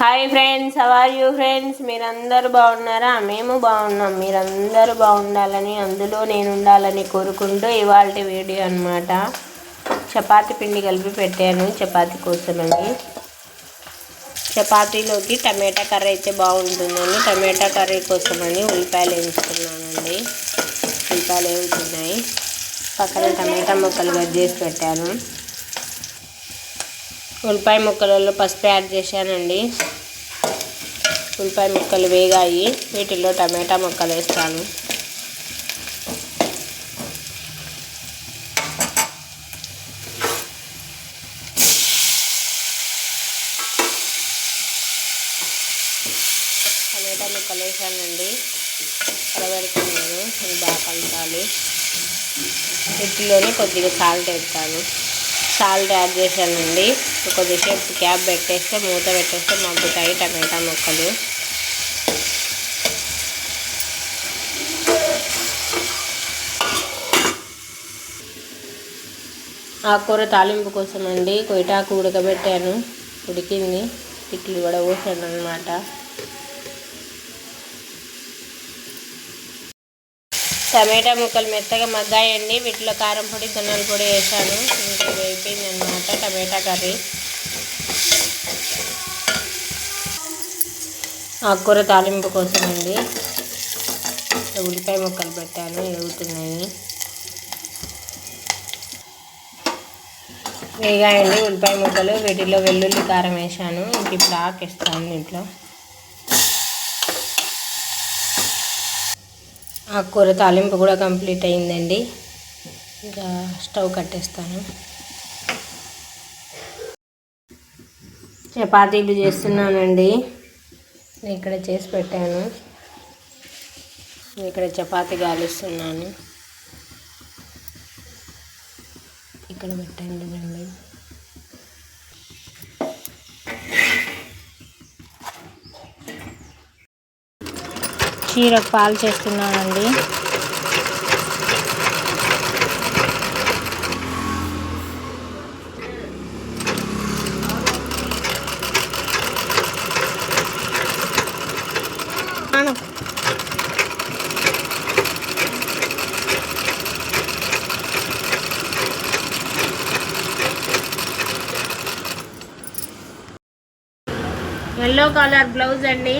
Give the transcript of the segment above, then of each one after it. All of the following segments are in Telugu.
Hi friends are you friends మీరందరూ బాగున్నారా? మేము బాగున్నాం. మీరందరూ బాగుండాలని అందులో నేను ఉండాలని కోరుకుంటూ ఇవాళ వీడియో అన్నమాట. చపాతీ పిండి కలిపి పెట్టాను. చపాతీ కోసమని. చపాతీలోకి టమాటా కర్రీ అయితే బాగుంటుందని టమాటా కర్రీ కోసమని ఉల్లిపాయలు వేయించుకున్నానండి. ఉల్లిపాయలు వేగుతున్నాయి. పక్కన టమాటా ముక్కలు కట్ చేసి పెట్టాను. ఉల్లిపాయ ముక్కలలో పసుపు యాడ్ చేశానండి. ఉల్లిపాయ ముక్కలు వేగాయి. వీటిల్లో టమాటా ముక్కలు వేస్తాను. టమాటా ముక్కలు వేసానండి. కలబెడుతున్నాను. బాగా కలపాలి. వీటిలోనే కొద్దిగా సాల్ట్ వేస్తాను. సాల్ట్ యాడ్ చేశానండి. కొద్దిసేపు క్యాప్ పెట్టేస్తే మూత పెట్టేస్తే మగ్గుతాయి టమాటా ముక్కలు. ఆకుకూర తాలింపు కోసం అండి కొయిటాకు ఉడకబెట్టాను. ఉడికింది. ఇట్లు కూడా పోసాను అనమాట టమాటా ముక్కలు మెత్తగా మగ్గాయండి. వీటిలో కారం పొడి ధనియాల పొడి వేసాను. ఇంకా వేగిపోయింది అనమాట టమాటా కర్రీ. ఆకుకూర తాలింపు కోసం అండి ఉల్లిపాయ ముక్కలు పెట్టాను. ఎగుతున్నాయి వేగాయండి ఉల్లిపాయ ముక్కలు. వీటిలో వెల్లుల్లి కారం వేసాను. ఇంక ఇప్పుడు ఆకేస్తాను దీంట్లో. ఆకుకూర తాలింపు కూడా కంప్లీట్ అయిందండి. ఇంకా స్టవ్ కట్టేస్తాను. చపాతీలు చేస్తున్నానండి. నేను ఇక్కడ చేసి పెట్టాను. ఇక్కడ చపాతీ గాలిస్తున్నాను. ఇక్కడ పెట్టండి రండి చీర పాలు చేస్తున్నానండి. ఎల్లో కలర్ బ్లౌజ్ అండి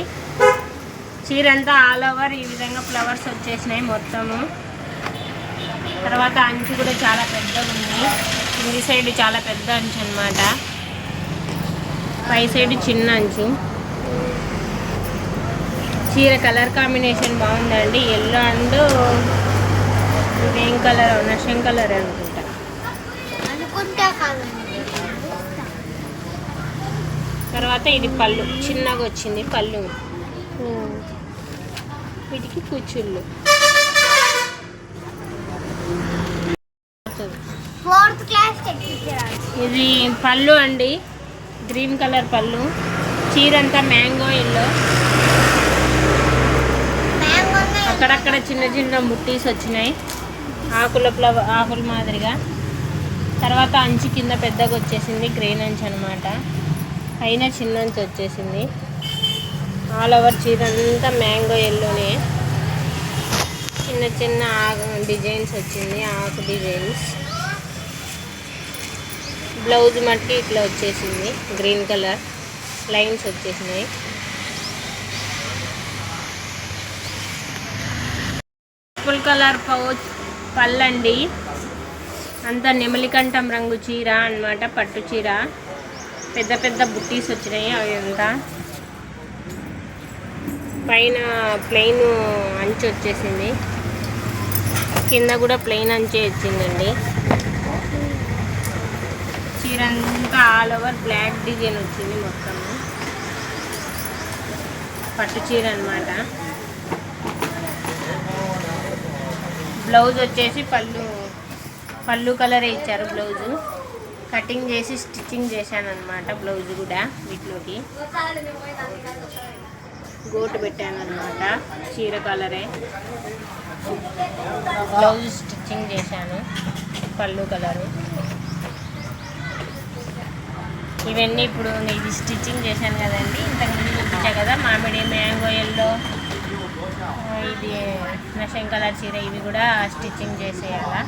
చీర అంతా ఆల్ ఓవర్ ఈ విధంగా ఫ్లవర్స్ వచ్చేసినాయి మొత్తము. తర్వాత అంచు కూడా చాలా పెద్దగా ఉంది. కింది సైడ్ చాలా పెద్ద అంచు అనమాట పై సైడ్ చిన్న అంచు. చీర కలర్ కాంబినేషన్ బాగుందండి. ఎల్లో అండ్ ఇదేం కలర్ నషం కలర్ అనుకుంటా. తర్వాత ఇది పళ్ళు. చిన్నగా వచ్చింది పళ్ళు. వీటికి కుచ్చుళ్ళు ఫోర్త్ క్లాస్ టెక్నికల్ ఇది పళ్ళు అండి. గ్రీన్ కలర్ పళ్ళు. చీర అంతా మ్యాంగో ఎల్లో. మ్యాంగో అక్కడక్కడ చిన్న చిన్న ముట్టీస్ వచ్చినాయి. ఆకుల ఫ్లవ ఆకుల మాదిరిగా. తర్వాత అంచు కింద పెద్దగా వచ్చేసింది గ్రీన్ అంచు అనమాట పైన చిన్న అంచు వచ్చేసింది. ఆల్ ఓవర్ చీర అంతా మ్యాంగో ఎల్లోనే. చిన్న చిన్న ఆకు డిజైన్స్ వచ్చింది ఆకు డిజైన్స్. బ్లౌజ్ మట్టి ఇట్లా వచ్చేసింది గ్రీన్ కలర్. లైన్స్ వచ్చేసినాయి. పర్పుల్ కలర్ పౌచ్ పళ్ళండి. అంతా నెమలికంఠం రంగు చీర అన్నమాట పట్టు చీర. పెద్ద పెద్ద బుట్టీస్ వచ్చినాయి అవి అంతా. పైన ప్లెయిన్ అంచు వచ్చేసింది. కింద కూడా ప్లెయిన్ అంచే వచ్చిందండి. చీర అంతా ఆల్ ఓవర్ బ్లాక్ డిజైన్ వచ్చింది మొత్తము పట్టు చీర అనమాట బ్లౌజ్ వచ్చేసి పళ్ళు పళ్ళు కలర్ ఇచ్చారు బ్లౌజు. కటింగ్ చేసి స్టిచ్చింగ్ చేశాను అనమాట బ్లౌజ్ కూడా వీటిలోకి. గోటు పెట్టాను అనమాట చీర కలరే. బ్లౌజ్ స్టిచ్చింగ్ చేశాను పళ్ళు కలరు. ఇవన్నీ ఇప్పుడు ఇది స్టిచ్చింగ్ చేశాను కదండి ఇంతకుముందు చూపించా కదా మామిడి మ్యాంగో ఎల్లో ఇది నశం కలర్ చీర ఇవి కూడా స్టిచ్చింగ్ చేసేయాలా.